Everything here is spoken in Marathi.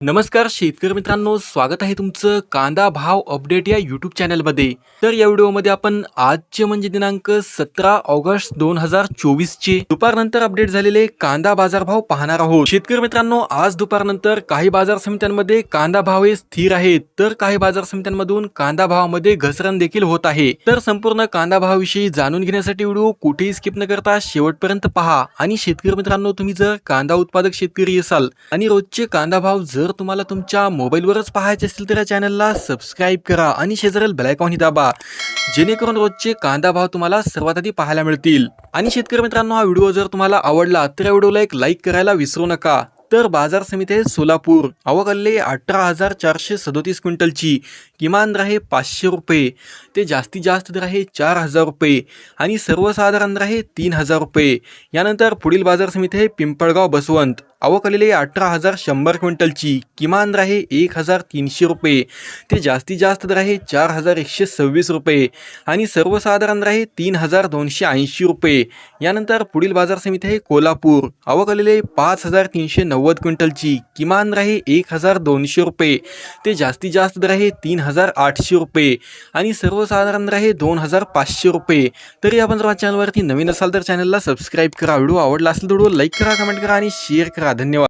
नमस्कार शेतकरी मित्रांनो स्वागत आहे तुमचं कांदा भाव अपडेट या यूट्यूब चॅनलमध्ये तर या व्हिडिओमध्ये आपण आजचे म्हणजे दिनांक सतरा ऑगस्ट दोन हजार चोवीसचे दुपारनंतर अपडेट झालेले कांदा बाजारभाव पाहणार आहोत. शेतकरी मित्रांनो आज दुपारनंतर काही बाजार समित्यांमध्ये कांदा भाव हे स्थिर आहेत. तर काही बाजार समित्यांमधून कांदा भावामध्ये घसरण देखील होत आहे. तर संपूर्ण कांदा भावाविषयी जाणून घेण्यासाठी व्हिडिओ कुठेही स्किप न करता शेवटपर्यंत पहा. आणि शेतकरी मित्रांनो तुम्ही जर कांदा उत्पादक शेतकरी असाल आणि रोजचे कांदा भाव जर तुम्हाला तुमच्या मोबाईलवरच पाहायचे असतील तर या चॅनलला सबस्क्राईब करा आणि शेजारील बेलायकॉनही दाबा. जेणेकरून रोजचे कांदा भाव तुम्हाला सर्वात आधी पाहायला मिळतील. आणि शेतकरी मित्रांनो हा व्हिडिओ जर तुम्हाला आवडला तर या व्हिडिओला एक लाईक करायला विसरू नका. तर बाजार समिती आहे सोलापूर. आवक अठरा हजार चारशे सदोतीस क्विंटलची. किमान दर आहे पाचशे रुपये. ते जास्तीत जास्त दर आहे चार हजार रुपये. आणि सर्वसाधारण दर आहे तीन हजार रुपये. यानंतर पुढील बाजार समिती आहे पिंपळगाव बसवंत. आवक अठरा हजार शंभर क्विंटलची किमान दर आहे एक हजार तीनशे रुपये. ते जास्तीत जास्त दर आहे चार हजार एकशे सव्वीस रुपये आणि सर्वसाधारण दर आहे तीन हजार दोनशे ऐंशी रुपये. यानंतर पुढील बाजार समिती आहे कोल्हापूर. आवक पाच हजार तीनशे नव्वद क्विंटलची किमान दर आहे एक हजार दोनशे रुपये. ते जास्तीत जास्त दर आहे तीन हजार आठशे रुपये आणि सर्वसाधारण दर आहे दोन हजार पाचशे रुपये. तरी आपण जर चॅनलवरती नवीन असाल तर चॅनलला सबस्क्राईब करा. व्हिडिओ आवडला असेल तर व्हिडिओ लाईक करा कमेंट करा आणि शेअर करा. धन्यवाद